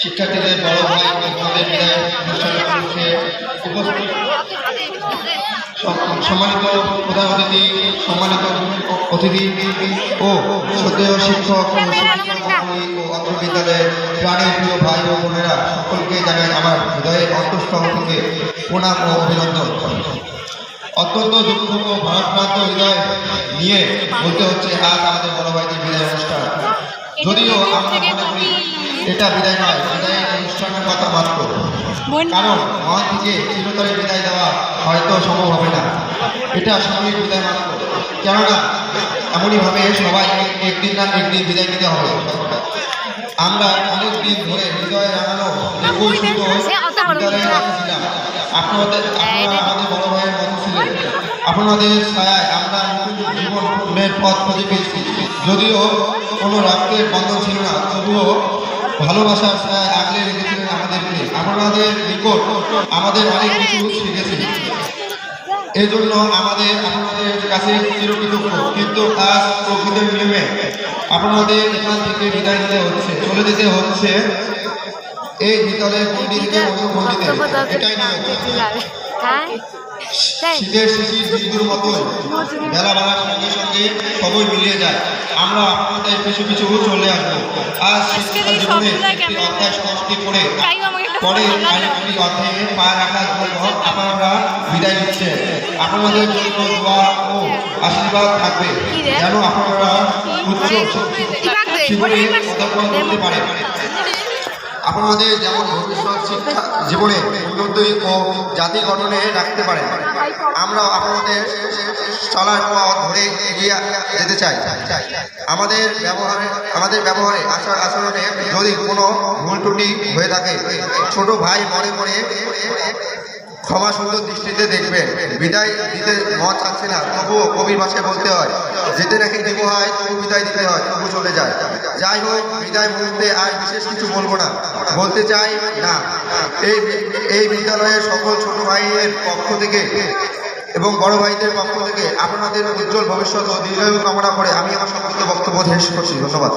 শিক্ষার্থীদের বড় ভাই তাদের বিদায় অনুষ্ঠানের উপস্থিত। সম্মানিত প্রধান অতিথি সম্মানিত অতিথি ও শ্রদ্ধেয় শিক্ষক ও শিক্ষাকর্মী ও অত্র বিদ্যালয়ের প্রাণীর প্রিয় ভাই ও বোনেরা সকলকে জানাই আমার হৃদয়ের অন্তঃস্থল থেকে প্রণাম ও অভিনন্দন। অত্যন্ত দুঃখ ও ভারপ্রান্ত হৃদয় নিয়ে বলতে হচ্ছে আজ আমাদের বড় ভাইদের বিদায় অনুষ্ঠান। যদিও আমরা মনে করি এটা বিদায় নয় বিদায়ের অনুষ্ঠানের কথা মাত্র কারণ মহান থেকে চিরতরে বিদায় দেওয়া হয়তো সম্ভব হবে না। এটা সাময়িক বিদায় মাত্র। কেননা এমনইভাবে সবাই একদিন না একদিন বিদায় নিতে হবে। আমরা অনেক দিন ধরে হৃদয় রাঙানো একুশ বিদ্যালয়ে রেখেছিলাম আপনাদের আপনারা আমাদের বড় ভাইয়ের মতো ছিলেন। আপনাদের ছায়ায় আমরা জীবনের পথ খুঁজে পেয়েছি। যদিও কোনো রক্তের বন্ধন ছিল না তবুও ভালোবাসার ছায়ায় আগলে রেখেছিলেন আমাদেরকে। আপনাদের নিকট আমাদের অনেক কিছু শিখেছি এই জন্য আমাদের আপনাদের কাছে চিরকৃতজ্ঞ। কিন্তু আজ প্রকৃতির নিয়মে আপনাদের এখান থেকে বিদায় নিতে হচ্ছে চলে যেতে হচ্ছে এই বিদ্যালয়ের পণ্ডিতদের অনুপণ্ডিতের এটাই নিয়ম শীতের শিশির বিন্দুর মতোই। বেলা বাড়ার সঙ্গে সঙ্গে সবই মিলিয়ে যায়। আমরা আপনাদের পিছু পিছু চলে আসব। আজ শিক্ষা জীবনে অধ্যায় সমাপ্তি করে পরে আরেকটি অধ্যায়ে পা রাখার জন্য আপনারা বিদায় নিচ্ছেন আপনাদের জন্য দোয়া ও আশীর্বাদ থাকবে। যেন আপনারা উচ্চ জীবনে পদার্পণ করতে পারেন। আপনাদের যেমন ভবিষ্যৎ শিক্ষা জীবনে উন্নতি ও জাতি গঠনে রাখতে পারে আমরা আপনাদের চলার পথ ধরে এগিয়ে যেতে চাই। আমাদের ব্যবহারে আমাদের ব্যবহারে আচার আচরণে যদি কোনো ভুল ত্রুটি হয়ে থাকে, ছোট ভাই মনে মনে ক্ষমা সুন্দর দৃষ্টিতে দেখবেন বিদায় দিতে মন চাচ্ছে না, তবুও কবির ভাষায় বলতে হয়, যেতে নাকি দিব হয়, তবু বিদায় দিতে হয়, তবু চলে যায়। যাই হোক, বিদায় মুহূর্তে আর বিশেষ কিছু বলব না। বলতে চাই, না। এই এই বিদ্যালয়ের সকল ছোট ভাইয়ের পক্ষ থেকে এবং বড় ভাইদের পক্ষ থেকে আপনাদের উজ্জ্বল ভবিষ্যৎ ও দীর্ঘায়ু কামনা করে আমি আমার সমস্ত বক্তব্য শেষ করছি। ধন্যবাদ।